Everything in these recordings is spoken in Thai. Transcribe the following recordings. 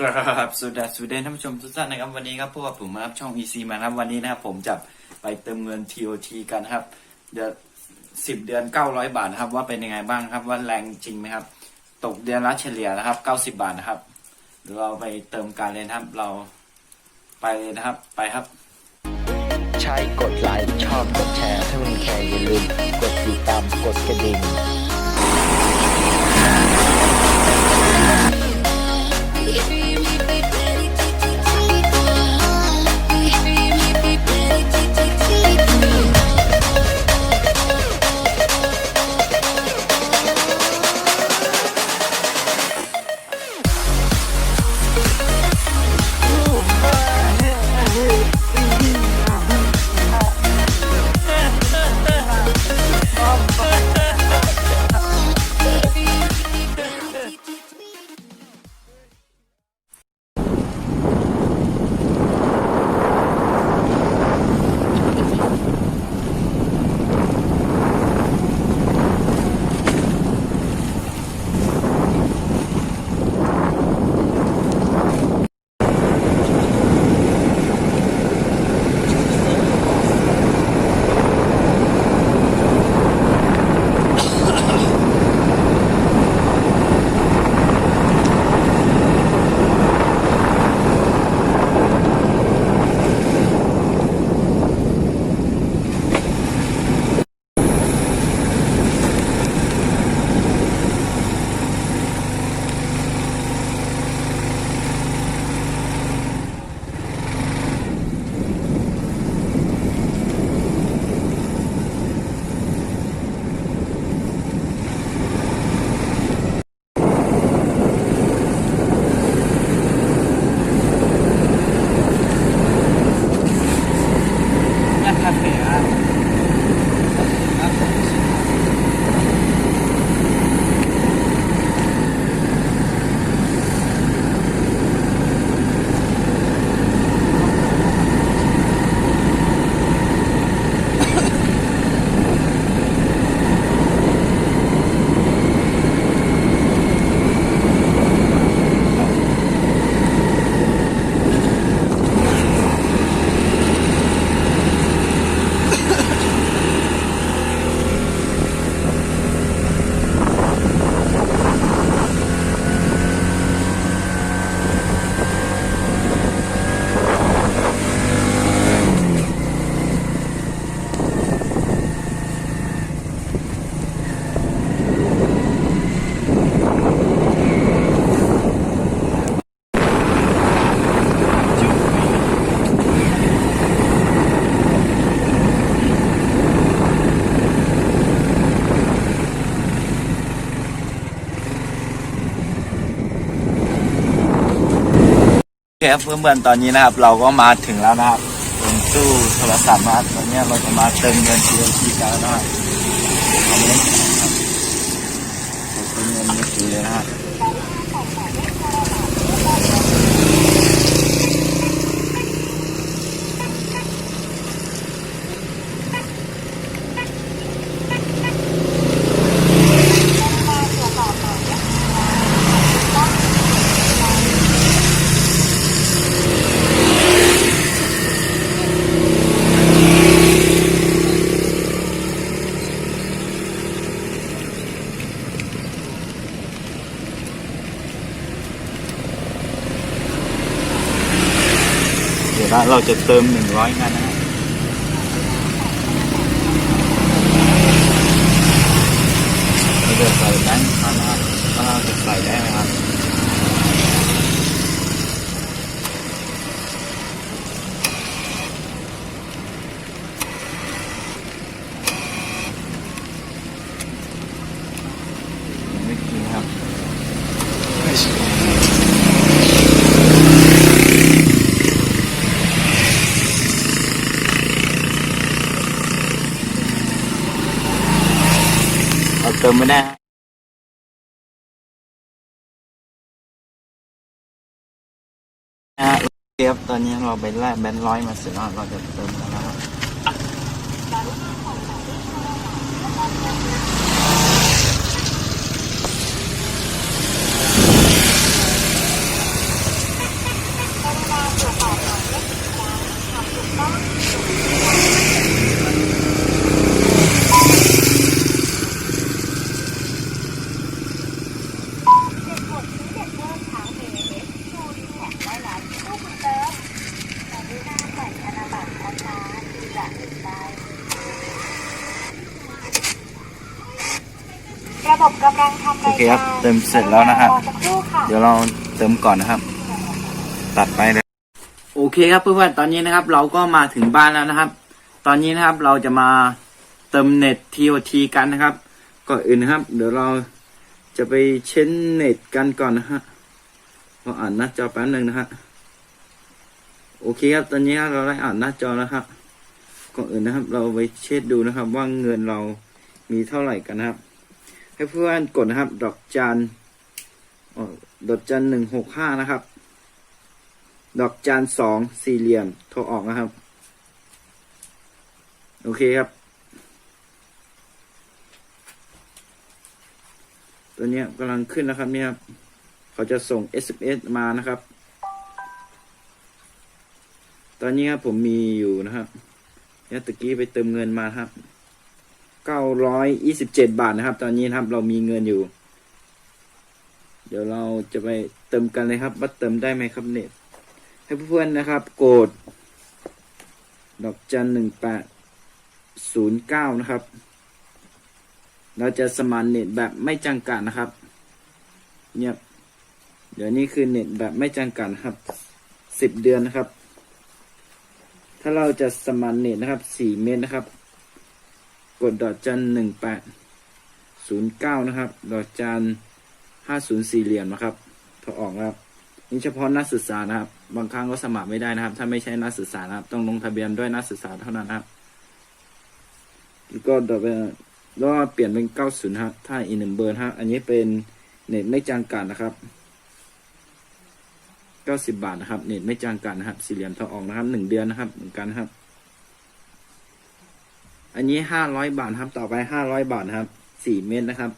กราบสวัสดีสวัสดีท่านผู้ชมทุกท่านนะครับวันนี้ครับพวกผมนะครับช่อง EC มาครับวันนี้นะครับผมจะไปเติมเงิน TOT กันครับเดือนสิบเดือนเก้าร้อยบาทนะครับ ว่าเป็นยังไงบ้างครับว่าแรงจริงไหมครับ ตกเดือนละเฉลี่ยนะครับเก้าสิบาทนะครับเดี๋ยวเราไปเติมการเลยนะครับเราไปเลยนะครับไปครับ ใช่กดไลค์ชอบกดแชร์ถ้าคุณแคร์อย่าลืมกดติดตามกดกระดิ่ง โอเคครับเพื่อนๆตอนนี้นะครับเราก็มาถึงแล้วนะครับตรงตู้โทรศัพท์นะครับตอนนี้เราจะมาเติมเงิน TOT กันแล้วนะครับเอาไปเลยครับเติมเงินมือถือเลยนะครับ เราจะเติมหนึ่งร้อยกันนะเราจะใส่แบงค์พันนะครับว่าเราจะใส่ได้ไหมครับ ยังไม่กินครับ เติมไม่ได้ฮะนะเทียบตอนนี้เราไปแลกแบนร้อยมาเสร็จแล้วเราจะเติมแล้วนะครับำลังทำ โอ ราย เคครับเติมเสร็จแล้วนะครับอสักครู่ค่ะเดี๋ยวเราเติมก่อนนะครับ ตัดไปเลยโอเคครับเพื่อนๆตอนนี้นะครับ เราก็มาถึงบ้านแล้วนะครับ ตอนนี้นะครับเราจะมาเติมเน็ต TOT กันนะครับ ก่อนอื่นนะครับ เดี๋ยวเราจะไปเช็นเน็ตกันก่อนนะฮะเราอ่านหน้าจอแป๊บหนึ่งนะฮะโอเคครับตอนนี้เราได้อ่านหน้าจอแล้วครับก่อนอื่นนะครับ เราไปเช็คดูนะครับ ว่าเงินเรามีเท่าไหร่กันนะครับ ให้เพื่อนกดนะครับ ดอกจันดอกจันหนึ่งหกห้านะครับ ดอกจันสองสี่เหลี่ยมโทรออกนะครับ โอเคครับ ตัวนี้กำลังขึ้นนะครับเนี่ยครับเขาจะส่ง SMS มานะครับ ตอนนี้ครับผมมีอยู่นะครับเนี่ยตะกี้ไปเติมเงินมาครับ เก้าร้อยยี่สิบเจ็ดบาทนะครับ ตอนนี้นะครับเรามีเงินอยู่ เดี๋ยวเราจะไปเติมกันเลยครับว่าเติมได้ไหมครับเน็ตให้เพื่อนๆนะครับ กด ดอกจันหนึ่งแปดศูนย์เก้านะครับ เราจะสมานเน็ตแบบไม่จำกัดนะครับเนี่ยเดี๋ยวนี้คือเน็ตแบบไม่จำกัดครับสิบเดือนนะครับ ถ้าเราจะสมานเน็ตนะครับสี่เมตรนะครับ กดดอจันหนึ่งแปดศูนย์เก้านะครับดอจันห้าศูนย์สี่เหลี่ยมนะครับโทรออกนะครับนี่เฉพาะนักศึกษานะครับ บางครั้งก็สมัครไม่ได้นะครับ ถ้าไม่ใช่นักศึกษานะครับ ต้องลงทะเบียนด้วยนักศึกษาเท่านั้นนะครับแล้วก็ต่อไปแล้วก็เปลี่ยนเป็นเก้าศูนย์ครับถ้าอีกหนึ่งเบอร์นะอันนี้เป็นเน็ตไม่จำกัดนะครับเก้าสิบบาทนะครับ เน็ตไม่จำกัดนะครับ สี่เหลี่ยมโทรออกนะครับหนึ่งเดือนนะครับเหมือนกันครับ อันนี้ห้าร้อยบาทครับ ต่อไปห้าร้อยบาทครับสี่เมตรนะครับ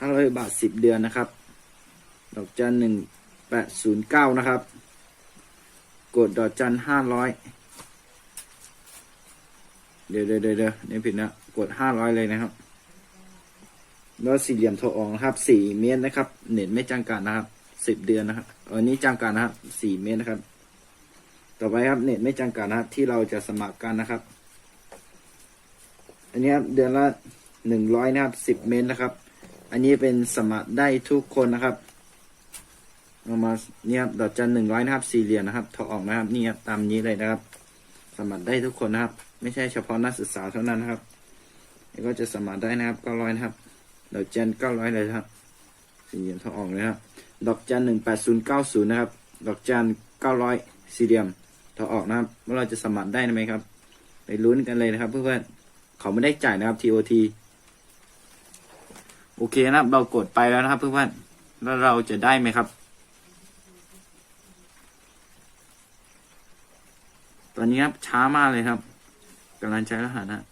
ห้าร้อยบาทสิบเดือนนะครับ ดอกจันหนึ่งแปดศูนย์เก้านะครับ กดดอกจันห้าร้อยเดี๋ยวเดี๋ยวเดี๋ยวเดี๋ยวนี่ผิดนะ กดห้าร้อยเลยนะครับแล้วสี่เหลี่ยมโทรออกนะครับสี่เมตรนะครับ เน็ตไม่จำกัดนะครับสิบเดือนนะครับอันนี้จำกัดนะครับสี่เมตรนะครับ ต่อไปครับเน็ตไม่จำกัดนะครับ ที่เราจะสมัครกันนะครับ อันนี้ครับเดือนละหนึ่งร้อยนะครับสิบเมตรนะครับ อันนี้เป็นสมัครได้ทุกคนนะครับเอามาเนี่ยครับดอกจันหนึ่งร้อยนะครับสี่เหลี่ยมนะครับถอดออกนะครับนี่ครับตามนี้เลยนะครับ สมัครได้ทุกคนนะครับ ไม่ใช่เฉพาะนักศึกษาเท่านั้นนะครับก็จะสมัครได้นะครับเก้าร้อยนะครับ ดอกจันเก้าร้อยเลยครับสี่เหลี่ยมถอดออกเลยครับดอกจันหนึ่งแปดศูนย์เก้าศูนย์นะครับ ดอกจันเก้าร้อยสี่เหลี่ยมถอดออกนะครับว่าเราจะสมัครได้ไหมครับ ไปลุ้นกันเลยนะครับเพื่อนๆ เขาไม่ได้จ่ายนะครับ TOT โอเคนะครับ เรากดไปแล้วนะครับ เพื่อนๆแล้วเราจะได้ไหมครับ ตอนนี้ครับช้ามากเลยครับกำลังใช้รหัสนะ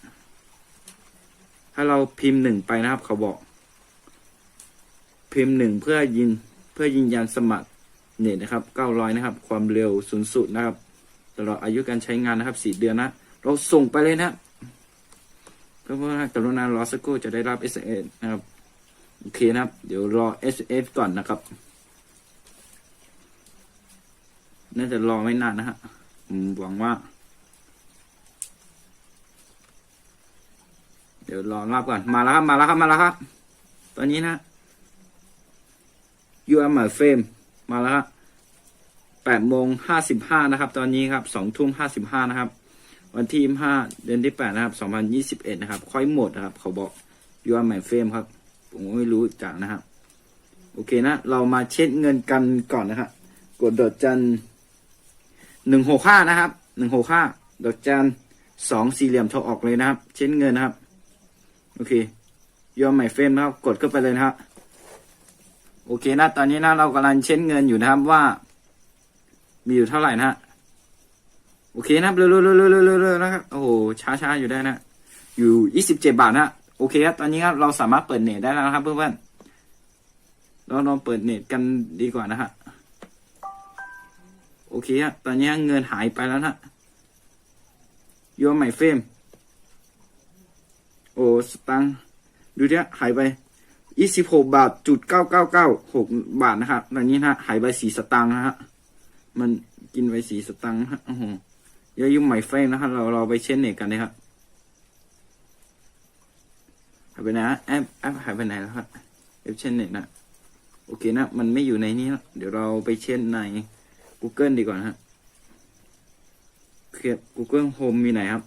ถ้าเราพิมพ์หนึ่งไปนะครับ เขาบอก พิมพ์หนึ่งเพื่อยินเพื่อยืนยันสมัครเน็ตนะครับเก้าร้อยนะครับ ความเร็วสูงสุดนะครับ ตลอดอายุการใช้งานนะครับสี่เดือนนะ เราส่งไปเลยนะ ครับเพื่อนๆกรุณารอสักครู่จะได้รับ SMS นะครับ โอเคนะครับ เดี๋ยวรอ SF ก่อนนะครับ น่าจะรอไม่นานนะฮะผมหวังว่า เดี๋ยวรอรับก่อน มาแล้วครับ มาแล้วครับ มาแล้วครับ ตอนนี้นะ You are my fame มาแล้วครับแปดโมงห้าสิบห้านะครับ ตอนนี้ครับสองทุ่มห้าสิบห้านะครับ วันที่ห้าเดือนที่แปดนะครับสองพันยี่สิบเอ็ดนะครับ ค่อยหมดนะครับ เขาบอก You are my frame ครับ ผมก็ไม่รู้จักนะครับ โอเคนะ เรามาเช็คเงินกันก่อนนะครับ กดดอกจันหนึ่งหกห้านะครับหนึ่งหกห้าดอกจันสองสี่เหลี่ยมโทรออกเลยนะครับ เช็คเงินนะครับ โอเคยอมใหม่เฟรมนะครับ กดเข้าไปเลยนะครับ โอเคนะ ตอนนี้นะเรากำลังเช็คเงินอยู่นะครับว่า มีอยู่เท่าไหร่นะฮะ โอเคนะครับเร็วๆๆๆๆนะครับโอ้โหช้าๆอยู่ได้นะ อยู่ยี่สิบเจ็ดบาทนะโอเคครับตอนนี้ครับเราสามารถเปิดเน็ตได้แล้วนะครับเพื่อนๆเราลองเปิดเน็ตกันดีกว่านะฮะโอเคครับตอนนี้เงินหายไปแล้วนะโยมใหม่เฟรมโอ้สตังค์ดูดิหายไปยี่สิบหกบาทจุดเก้าเก้าเก้าหกบาทนะครับตอนนี้นะหายไปสี่สตังค์นะฮะมันกินไปสี่สตังค์นะฮะโอ้โห เยอะยุ่งใหม่เฟรมนะฮะเราเราไปเช็คเน็ตกันเลยครับใายไปไหนนะแอปแอปหายไปไหนแล้วครับแอปเช่นเน็ตนะโอเคนะ มันไม่อยู่ในนี้นะเดี๋ยวเราไปเช่นใน Google ดีกว่านะฮะโอเค Google Home มีไหนครับ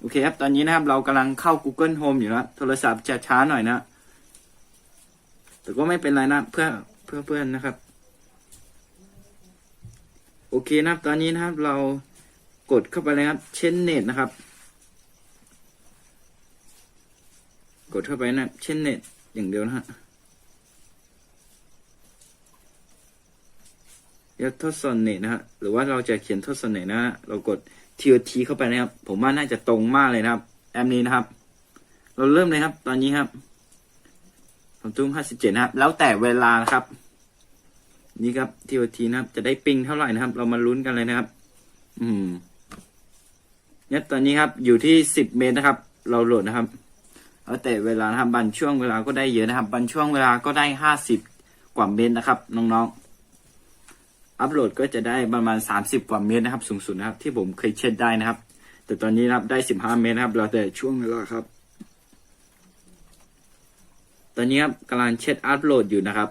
โอเคครับ ตอนนี้นะครับ เรากำลังเข้า Google Home อยู่นะโทรศัพท์จะช้าหน่อยนะ แต่ก็ไม่เป็นไรนะ เพื่อเพื่อเพื่อนนะครับ โอเคนะครับ ตอนนี้นะครับเรา กดเข้าไปเลยครับเช่นเน็ตนะครับ กดเข้าไปนะเช่นเน็ตอย่างเดียวนะฮะยทดสอบเน็ตนะฮะหรือว่าเราจะเขียนทดสอบเน็ตนะฮะเรากด TOT เข้าไปนะครับ ผมว่าน่าจะตรงมากเลยนะครับ แอปนี้นะครับ เราเริ่มเลยครับ ตอนนี้ครับผมตุ้มห้าสิบเจ็ดนะครับ แล้วแต่เวลานะครับ นี่ครับ TOT นะครับ จะได้ปิงเท่าไหร่นะครับ เรามาลุ้นกันเลยนะครับ อืม เนี่ยตอนนี้ครับอยู่ที่สิบเมตรนะครับ เราโหลดนะครับแล้วแต่เวลานะครับ บันช่วงเวลาก็ได้เยอะนะครับ บันช่วงเวลาก็ได้ห้าสิบกว่าเมตรนะครับ น้องๆ อัพโหลดก็จะได้ประมาณสามสิบกว่าเมตรนะครับ สูงสุดนะครับ ที่ผมเคยเช็ดได้นะครับ แต่ตอนนี้นะครับได้สิบห้าเมตรนะครับ เราแต่ช่วงเวลาครับ ตอนนี้ครับกำลังเช็ดอัพโหลดอยู่นะครับ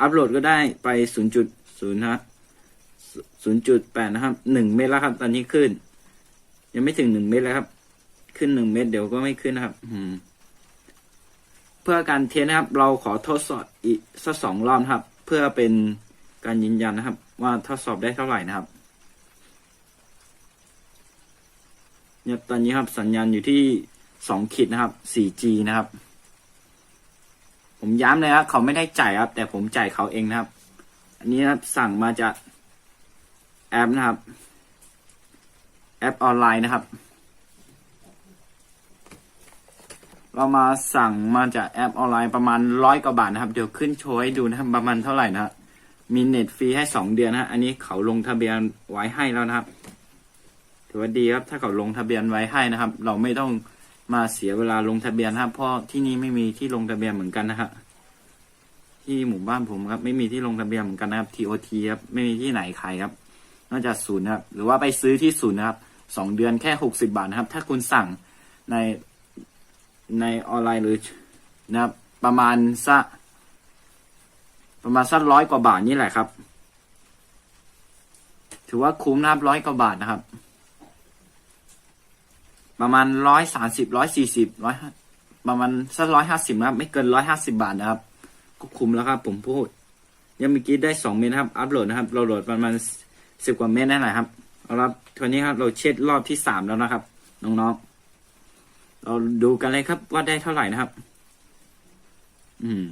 อัพโหลดก็ได้ไปศูนย์จุดศูนย์นะศูนย์จุดแปดนะครับหนึ่งเมตรแล้วครับ ตอนนี้ขึ้น ยังไม่ถึงหนึ่งเมตรเลยครับ ขึ้นหนึ่งเมตรเดี๋ยวก็ไม่ขึ้นนะครับ อืม เพื่อการเทสนะครับ เราขอทดสอบอีกสักสองรอบนะครับ เพื่อเป็นการยืนยันนะครับ ว่าทดสอบได้เท่าไหร่นะครับเนี่ยตอนนี้ครับสัญญาณอยู่ที่สองขีดนะครับ 4G นะครับ ผมย้ำเลยครับเขาไม่ได้จ่ายครับ แต่ผมจ่ายเขาเองนะครับ อันนี้นะครับสั่งมาจากแอปนะครับ แอปออนไลน์นะครับ เรามาสั่งมาจากแอปออนไลน์ประมาณร้อยกว่าบาทนะครับ เดี๋ยวขึ้นโชว์ให้ดูนะครับประมาณเท่าไหร่นะมีเน็ตฟรีให้สองเดือนนะฮะ อันนี้เขาลงทะเบียนไว้ให้แล้วนะครับ ถือว่าดีครับ ถ้าเขาลงทะเบียนไว้ให้นะครับ เราไม่ต้องมาเสียเวลาลงทะเบียนนะครับ เพราะที่นี่ไม่มีที่ลงทะเบียนเหมือนกันนะฮะที่หมู่บ้านผมครับ ไม่มีที่ลงทะเบียนเหมือนกันนะครับ TOT ครับไม่มีที่ไหนขายครับ นอกจากศูนย์นะครับหรือว่าไปซื้อที่ศูนย์นะครับ สองเดือนแค่หกสิบาทนะครับ ถ้าคุณสั่งในในออนไลน์หรือนะครับประมาณสักประมาณสักร้อยกว่าบาทนี่แหละครับ ถือว่าคุ้มนะครับร้อยกว่าบาทนะครับ ประมาณร้อยสามสิบร้อยสี่สิบร้อยประมาณสักร้อยห้าสิบนะครับ ไม่เกินร้อยห้าสิบาทนะครับ ก็คุ้มแล้วครับผมพูด ยังเมื่อกี้ได้สองเมตรนะครับ อัพโหลดนะครับเราโหลดประมาณสิบกว่าเมตรนั่นแหละครับ เอาละทีนี้ครับ เราเช็ดรอบที่สามแล้วนะครับ น้องๆ เราดูกันเลยครับว่าได้เท่าไหร่นะครับ อืม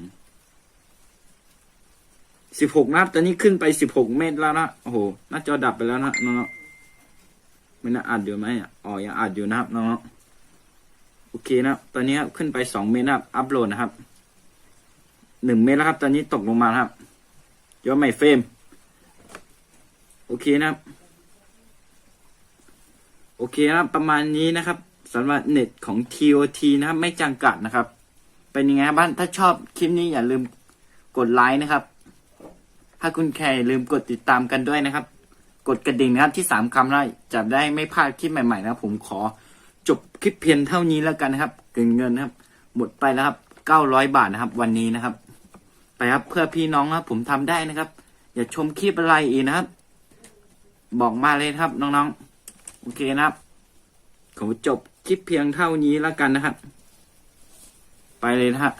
สิบหกนับตอนนี้ขึ้นไปสิบหกเมตรแล้วนะโอ้โหหน้าจอดับไปแล้วนะน้องๆไม่น่าอัดอยู่ไหมอ๋อยังอัดอยู่นะครับน้องๆโอเคนะตอนนี้ครับขึ้นไปสองเมตรนะครับอัพโหลดนะครับหนึ่งเมตรแล้วครับ ตอนนี้ตกลงมาครับยอดใหม่เฟรมโอเคนะครับ โอเคนะครับประมาณนี้นะครับสำหรับเน็ตของ TOT นะครับ ไม่จำกัดนะครับ เป็นยังไงบ้างถ้าชอบคลิปนี้อย่าลืมกดไลค์นะครับ ถ้าคุณแคร์ลืมกดติดตามกันด้วยนะครับ กดกระดิ่งนะครับที่สามคำแล้จะได้ไม่พลาดคลิปใหม่ๆนะครับ ผมขอจบคลิปเพียงเท่านี้แล้วกันนะครับเกินเงินนะครับ หมดไปแล้วครับเก้าร้อยบาทนะครับ วันนี้นะครับ ไปครับเพื่อพี่น้องนะครับผมทำได้นะครับ อย่าชมคลิปอะไรอีกนะครับ บอกมาเลยครับน้องๆ โอเคนะครับผมจบคลิปเพียงเท่านี้แล้วกันนะครับ ไปเลยนะฮะ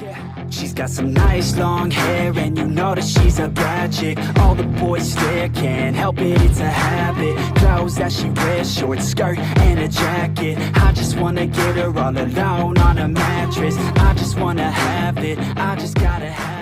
Yeah, she's got some nice long hair and you know that she's a bad chick All the boys stare, can't help it, it's a habit Clothes that she wears, short skirt and a jacket I just wanna get her all alone on a mattress I just wanna have it, I just gotta have